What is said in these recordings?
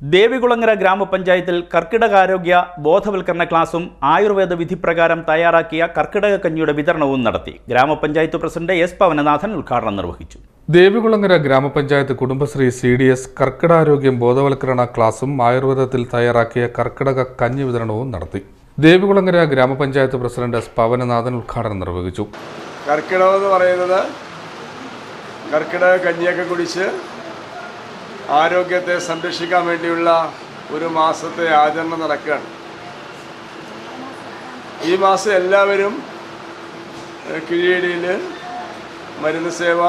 ദേവികുളങ്ങര ഗ്രാമപഞ്ചായത്തിൽ കർക്കിടകാരോഗ്യ ബോധവൽക്കരണ ക്ലാസും ആയുർവേദ വിധിപ്രകാരം തയ്യാറാക്കിയ കർക്കിടക കഞ്ഞിയുടെ വിതരണവും നടത്തി. ഗ്രാമപഞ്ചായത്ത് പ്രസിഡന്റ് എസ് പവനനാഥൻ ഉദ്ഘാടനം നിർവഹിച്ചു. ദേവികുളങ്ങര ഗ്രാമപഞ്ചായത്ത് കുടുംബശ്രീ സി ഡി എസ് കർക്കിടാരോഗ്യം ബോധവൽക്കരണ ക്ലാസും ആയുർവേദത്തിൽ തയ്യാറാക്കിയ കർക്കിടക കഞ്ഞി വിതരണവും നടത്തി. ദേവികുളങ്ങര ഗ്രാമപഞ്ചായത്ത് പ്രസിഡന്റ് എസ് പവനനാഥൻ ഉദ്ഘാടനം നിർവഹിച്ചു. കർക്കിടകം എന്ന് പറയുന്നത് കർക്കിടക കഞ്ഞിയൊക്കെ കുടിച്ച് ആരോഗ്യത്തെ സംരക്ഷിക്കാൻ വേണ്ടിയുള്ള ഒരു മാസത്തെ ആചരണം നടക്കുകയാണ്. ഈ മാസം എല്ലാവരും കിഴിയടിയിൽ മരുന്ന് സേവ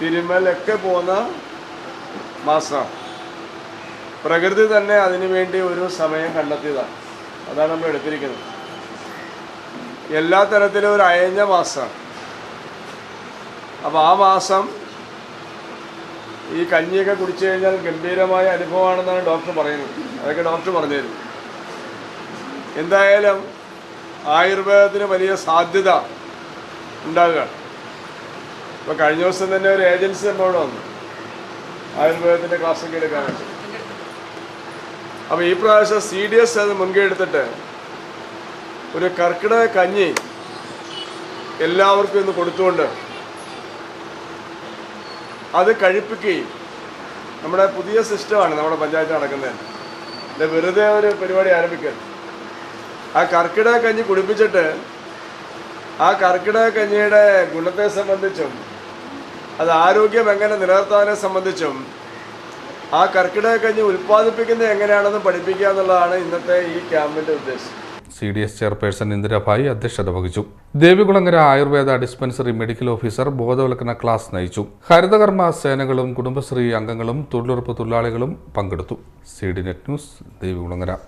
തിരുമലൊക്കെ പോകുന്ന മാസമാണ്. പ്രകൃതി തന്നെ അതിനുവേണ്ടി ഒരു സമയം കണ്ടെത്തിയതാണ്. അതാണ് നമ്മൾ എടുത്തിരിക്കുന്നത്. എല്ലാ തരത്തിലും ഒരു അയഞ്ഞ മാസമാണ്. അപ്പോൾ ആ മാസം ഈ കഞ്ഞിയൊക്കെ കുടിച്ചു കഴിഞ്ഞാൽ ഗംഭീരമായ അനുഭവമാണെന്നാണ് ഡോക്ടർ പറയുന്നത്. അതൊക്കെ ഡോക്ടർ പറഞ്ഞു തരും എന്തായാലും ആയുർവേദത്തിന് വലിയ സാധ്യത ഉണ്ടാകുക ഇപ്പോൾ കഴിഞ്ഞ ദിവസം തന്നെ ഒരു ഏജൻസി നമ്മളോട് വന്നു. ആയുർവേദത്തിന്റെ ക്ലാസ്സൊക്കെ എടുക്കാൻ വേണ്ടി. അപ്പോൾ ഈ പ്രാവശ്യം സി ഡി എസ് അത് മുൻകൈ എടുത്തിട്ട് ഒരു കർക്കിടക കഞ്ഞി എല്ലാവർക്കും ഇന്ന് കൊടുത്തുകൊണ്ട് അത് കഴിപ്പിക്കുകയും നമ്മുടെ പുതിയ സിസ്റ്റമാണ് നമ്മുടെ പഞ്ചായത്ത് നടക്കുന്നത്. ഇത് വെറുതെ ഒരു പരിപാടി ആരംഭിക്കരുത്. ആ കർക്കിടക കഞ്ഞി കുടിപ്പിച്ചിട്ട് ആ കർക്കിടക കഞ്ഞിയുടെ ഗുണത്തെ സംബന്ധിച്ചും അത് ആരോഗ്യം എങ്ങനെ നിലനിർത്താനെ സംബന്ധിച്ചും ആ കർക്കിടക കഞ്ഞി ഉൽപ്പാദിപ്പിക്കുന്നത് എങ്ങനെയാണെന്ന് പഠിപ്പിക്കുക എന്നുള്ളതാണ് ഇന്നത്തെ ഈ ക്യാമ്പിന്റെ ഉദ്ദേശം. C D S chairperson Indirabhai അധ്യക്ഷത വഹിച്ചു. Devikulangara Ayurveda dispensary medical officer ബോധവൽക്കരണ ക്ലാസ് നയിച്ചു. ഹരിതകർമ്മ സേനകളും കുടുംബശ്രീ അംഗങ്ങളും തൊഴിലുറപ്പ് തൊഴിലാളികളും പങ്കെടുത്തു. C D net news Devikulangara.